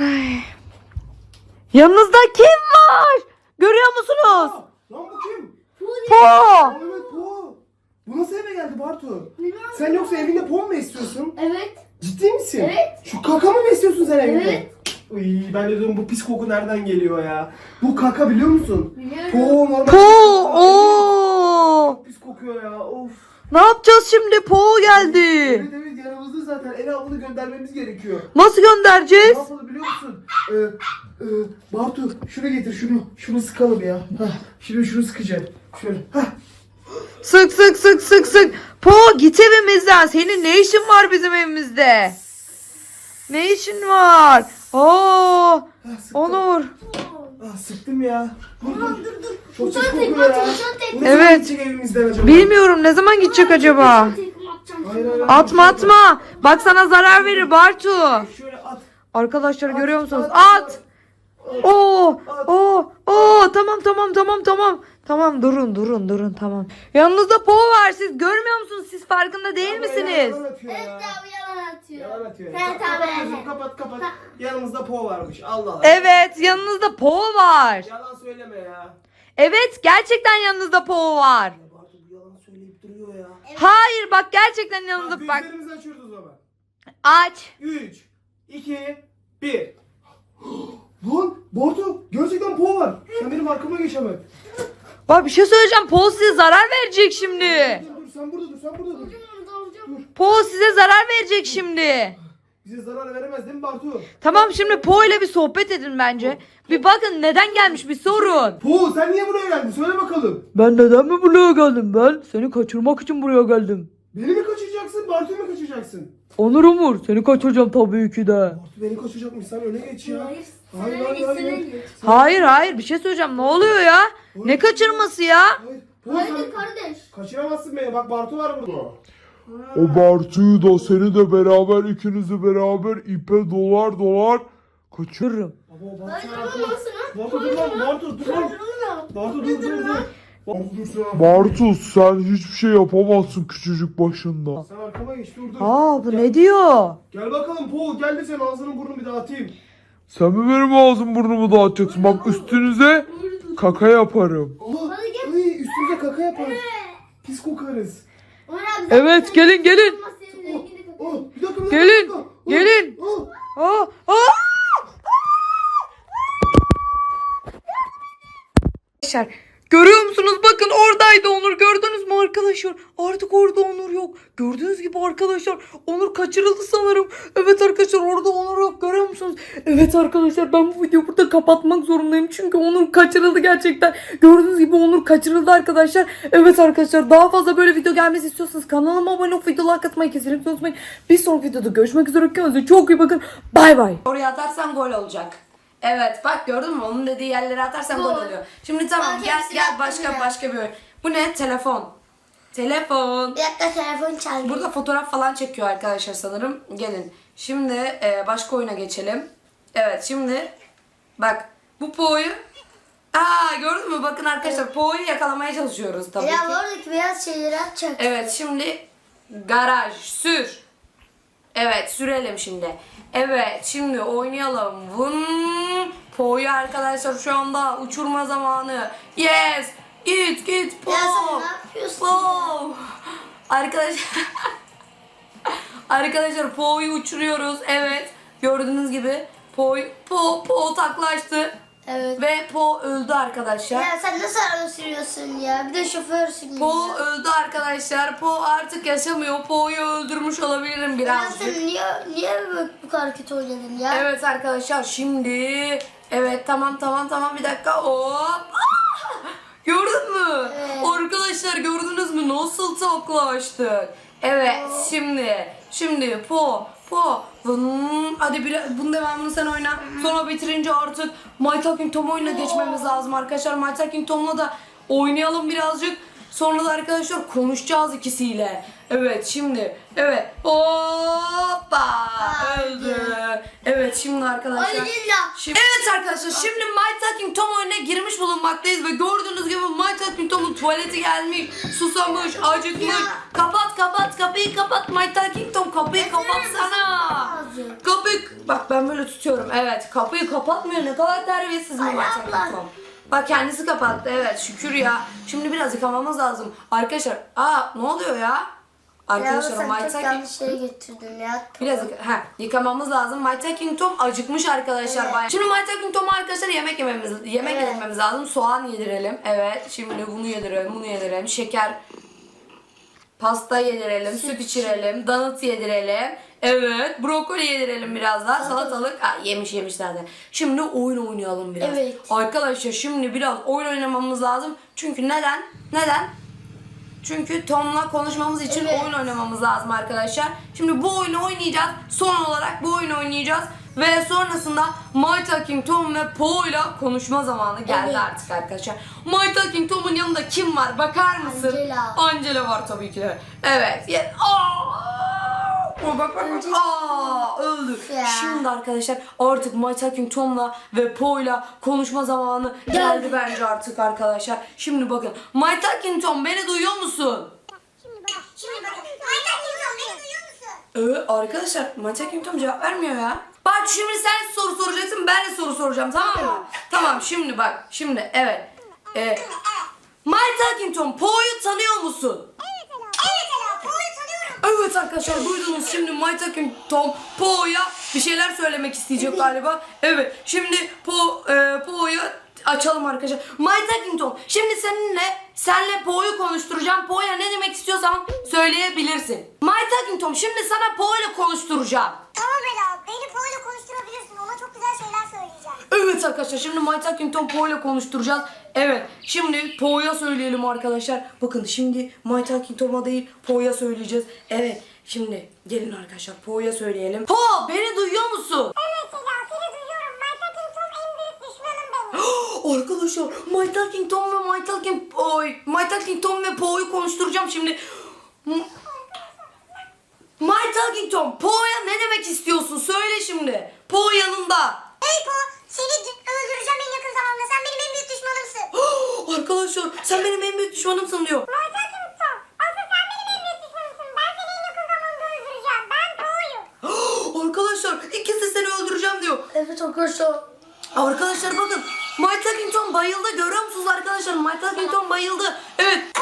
Ay. Yanınızda kim var? Görüyor musunuz? Lan bu kim? Po. Evet Po. Bu nasıl eve geldi Bartu? Sen yoksa evinde Po mu besliyorsun? Evet. Ciddi misin? Evet. Şu kaka mı besliyorsun sen evinde? Evet. Uy, ben de diyorum bu pis koku nereden geliyor ya? Bu kaka biliyor musun? Biliyorum. Po normal. Po. Oo. Pis kokuyor ya. Of. Ne yapacağız şimdi? Po geldi. Evet evet yanımızda zaten. Ela bunu göndermemiz gerekiyor. Nasıl Ne göndereceğiz? yapalım biliyor musun? Ee, e, Bartu şunu getir şunu. Şunu sıkalım ya. Hah, şimdi şunu sıkacağım. Şöyle. Hah. Sık sık sık sık sık. Po git evimizden. Senin ne işin var bizim evimizde? Ne işin var? Oo. Hah, sıktım. Onur. Ah, sıktım ya. Dur dur. Çok kokuyor ya. Bu ne zaman Evet. gidecek evimizden acaba? Bilmiyorum ne zaman gidecek acaba? Hayır, hayır, hayır. Atma atma. Bak sana zarar verir Bartu. Şöyle at. Arkadaşlar At, görüyor musunuz? at, At. Oo, oo, oo, tamam tamam tamam tamam. Tamam durun durun durun tamam. Yanınızda Po var siz görmüyor musunuz? Siz farkında değil Ama misiniz? Yalan atıyor Evet ya. abi yalan atıyor. Yalan atıyor. ya. Evet Kapat gözünü, kapat kapat. Yanımızda Po varmış. Allah Allah. Evet yanınızda Po var. Yalan söyleme ya. Evet gerçekten yanınızda Po var. Ya Bartu bu yalan söyleyip duruyor ya. Hayır bak gerçekten yanınızda bak. gözlerimizi açıyoruz o zaman. Aç. 3, 2, 1. Lan Bartu gerçekten Po var. Sen benim arkama geç hemen. Bak bir şey söyleyeceğim. Po size zarar verecek şimdi. Dur dur sen burada dur sen burada dur. Po size zarar verecek şimdi. Bize zarar veremez değil mi Bartu? Tamam şimdi Po ile bir sohbet edin bence. Bir bakın neden gelmiş bir sorun. Po sen niye buraya geldin? Söyle bakalım. Ben neden mi buraya geldim ben? Seni kaçırmak için buraya geldim. Beni mi kaçıracaksın? Bartu'yu mu kaçıracaksın? Onur Umur seni kaçıracağım tabii ki de. Bartu beni kaçıracakmış. Sen öne geç ya. Hayır. Hayır, Hayır hayır, hayır. hayır. Bir şey söyleyeceğim ne oluyor ya? Ne kaçırması ya? Hayır. Hayır kardeş. kaçıramazsın beni. Bak Bartu var burada. O Bartu'yu da seni de beraber ikinizi beraber ipe dolar dolar kaçır. Kaçırırım. Baba Bartu. Bartu dur lan. Bartu dur lan. Bartu dur dur dur. Bartu dur sen. Bartu sen hiçbir şey yapamazsın küçücük başında. Sen arkama geç dur dur. Aa bu ne diyor? Gel bakalım Po gel de sen ağzının burnunu bir dağıtayım. Sen mi benim ağzım burnumu dağıtacaksın? Bak üstünüze kaka yaparım. Gel. Ay, üstümüze kaka yapar. Pis kokarız. Evet gelin gelin. Oh, oh, bir dakika, bir dakika, Gelin, bir dakika. Oh, gelin. oh. Aa, aa! Arkadaşlar görüyor musunuz? Bakın oradaydı Onur. Gördünüz mü arkadaşlar? Artık orada Onur yok. Gördüğünüz gibi arkadaşlar Onur kaçırıldı sanırım. Evet arkadaşlar orada Onur yok. Görüyor musunuz? Evet arkadaşlar ben bu videoyu burada kapatmak zorundayım. Çünkü Onur kaçırıldı gerçekten. Gördüğünüz gibi Onur kaçırıldı arkadaşlar. Evet arkadaşlar daha fazla böyle video gelmesi istiyorsanız kanalıma abone olup video like atmayı kesinlikle unutmayın. Bir sonraki videoda görüşmek üzere. Kendinize çok iyi bakın. Bay bay. Oraya atarsan gol olacak. Evet bak gördün mü? Onun dediği yerlere atarsan gol oluyor. Şimdi tamam Bak, gel hepsini gel attım başka ya. başka bir oyun. Bu ne? Telefon. Telefon. Bir dakika telefon çaldı. Burada fotoğraf falan çekiyor arkadaşlar sanırım. Gelin. Şimdi e, başka oyuna geçelim. Evet şimdi bak bu Po'yu Aa gördün mü? Bakın arkadaşlar Po'yu yakalamaya çalışıyoruz tabii Ya ki. oradaki beyaz şeyleri atacak. Evet şimdi garaj sür. Evet sürelim şimdi. Evet şimdi oynayalım. Vın. Po'yu arkadaşlar şu anda uçurma zamanı. Yes. Git git Po. Ya sen ne yapıyorsun Po. Arkadaşlar. arkadaşlar Po'yu uçuruyoruz. Evet. Gördüğünüz gibi Po Po Po taklaştı Evet. ve Po öldü arkadaşlar. Ya sen nasıl araba sürüyorsun ya? Bir de şoförsün Po ya. öldü arkadaşlar. Po artık yaşamıyor. Po'yu öldürmüş olabilirim Ya birazcık. sen niye, niye bu, bu kötü oynadın ya? Evet arkadaşlar şimdi evet tamam tamam tamam bir dakika hop! Gördün mü? Evet. arkadaşlar gördünüz mü? Nasıl taklaştık evet şimdi şimdi po po. Vın. hadi bir bunun devamını sen oyna. Sonra bitirince artık My Talking Tom oyununa geçmemiz lazım arkadaşlar. My Talking Tom'la da oynayalım birazcık. Sonra da arkadaşlar konuşacağız ikisiyle Evet şimdi. Evet. Hoppa. Öldü. Evet şimdi arkadaşlar. Şimdi, evet arkadaşlar şimdi My Talking Tom oyununa girmiş bulunmaktayız ve gördüğünüz gibi My Talking Tom'un tuvaleti gelmiş, susamış, acıkmış. Kapat kapat kapıyı kapat My Talking Tom kapıyı kapatsana. Kapıyı bak ben böyle tutuyorum evet kapıyı kapatmıyor ne kadar terbiyesiz My. Talking Tom. Bak kendisi kapattı evet şükür ya. Şimdi biraz yıkamamız lazım. Arkadaşlar aa ne oluyor ya? Arkadaşlar My yanlış yere getirdin ya. Biraz ha, yıkamamız lazım. My Talking Tom acıkmış arkadaşlar. Evet. bayağı. Şimdi My Talking Tom'a arkadaşlar yemek yememiz yemek Evet. yedirmemiz lazım. Soğan yedirelim. Evet. Şimdi bunu yedirelim, bunu yedirelim. Şeker pasta yedirelim, süt, içirelim, donut yedirelim. Evet, brokoli yedirelim biraz daha. Salatalık ha, yemiş yemiş zaten. Şimdi oyun oynayalım biraz. Evet. Arkadaşlar şimdi biraz oyun oynamamız lazım. Çünkü neden? Neden? Çünkü Tom'la konuşmamız için Evet. oyun oynamamız lazım arkadaşlar. Şimdi bu oyunu oynayacağız. Son olarak bu oyunu oynayacağız. Ve sonrasında My Talking Tom ve Po ile konuşma zamanı geldi Evet. artık arkadaşlar. My Talking Tom'un yanında kim var bakar mısın? Angela. Angela var tabii ki de. Evet. Aa! Aa, bak bak bak. Aa, öldü. Ya. Şimdi arkadaşlar artık My Talking Tom'la ve Po'yla konuşma zamanı geldi bence artık arkadaşlar. Şimdi bakın. My Talking Tom beni duyuyor musun? Şimdi bakın. Aynen Yıldız beni duyuyor musun? Evet arkadaşlar Talking Tom cevap vermiyor ya. Bak şimdi sen soru soracaksın ben de soru soracağım tamam mı? Tamam şimdi bak şimdi evet. Ee, Talking Tom Po'yu tanıyor musun? Evet Ela. Evet Ela. Po'yu tanıyorum. Evet arkadaşlar duydunuz şimdi My Talking Tom Po'ya bir şeyler söylemek isteyecek galiba. Evet şimdi Po e, Po'ya açalım arkadaşlar. My Talking Tom şimdi seninle senle Po'yu konuşturacağım. Po'ya ne demek istiyorsan söyleyebilirsin. My Talking Tom şimdi sana Po ile konuşturacağım. Tamam Ela. Beni Po'yla konuşturabilirsin. Ona çok güzel şeyler söyleyeceğim. Evet arkadaşlar şimdi My Talking Po ile konuşturacağız. Evet şimdi Po'ya söyleyelim arkadaşlar. Bakın şimdi My Talking Tom'a değil Po'ya söyleyeceğiz. Evet şimdi gelin arkadaşlar Po'ya söyleyelim. Po beni duyuyor musun? Evet Ela. Seni duyuyorum. My Talking Tom en büyük düşmanım benim. Arkadaşlar My Talking Tom ve My Talking Oy, My Talking Tom ve Po'yu konuşturacağım şimdi. My Talking Tom Po'ya ne demek istiyorsun? Söyle şimdi. Po yanında. Hey Po. Seni d- öldüreceğim en yakın zamanda. Sen benim en büyük düşmanımsın. Arkadaşlar sen benim en büyük düşmanımsın diyor. My Talking Tom. Asıl sen benim en büyük düşmanımsın. Ben seni en yakın zamanda öldüreceğim. Ben Po'yum. Arkadaşlar ikisi seni öldüreceğim diyor. Evet arkadaşlar. Arkadaşlar bakın Talking Tom bayıldı görüyor musunuz arkadaşlar Talking Tom bayıldı Evet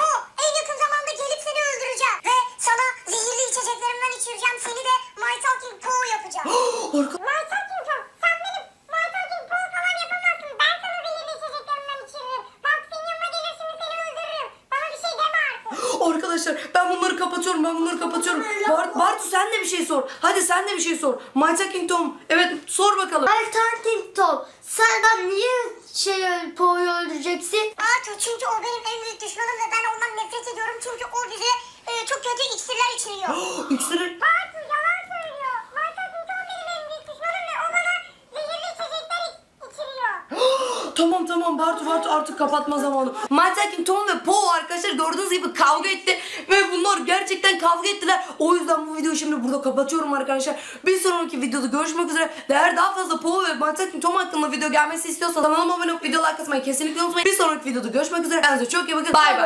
Arkadaşlar ben bunları kapatıyorum ben bunları kapatıyorum Bart, Bartu sen de bir şey sor Hadi sen de bir şey sor My Talking Tom Evet sor bakalım Ay Talking Tom. Sen ben niye şey Po'yu öldüreceksin? Artu çünkü o benim en büyük düşmanım ve ben ondan nefret ediyorum. Çünkü o bize e, çok kötü iksirler içiriyor. İksiri Artu yalan söylüyor. My Talking Tom benim en büyük düşmanım ve o bana zehirli içecekler iç- içiriyor. Tamam tamam Bartu Bartu artık kapatma zamanı. My Talking Tom Po arkadaşlar gördüğünüz gibi kavga etti. Ve bunlar gerçekten kavga ettiler. O yüzden bu videoyu şimdi burada kapatıyorum arkadaşlar. Bir sonraki videoda görüşmek üzere. Eğer daha fazla Po ve Talking Tom hakkında video gelmesi istiyorsanız kanalıma abone olup video like atmayı kesinlikle unutmayın. Bir sonraki videoda görüşmek üzere. Kendinize çok iyi bakın. Bay bay.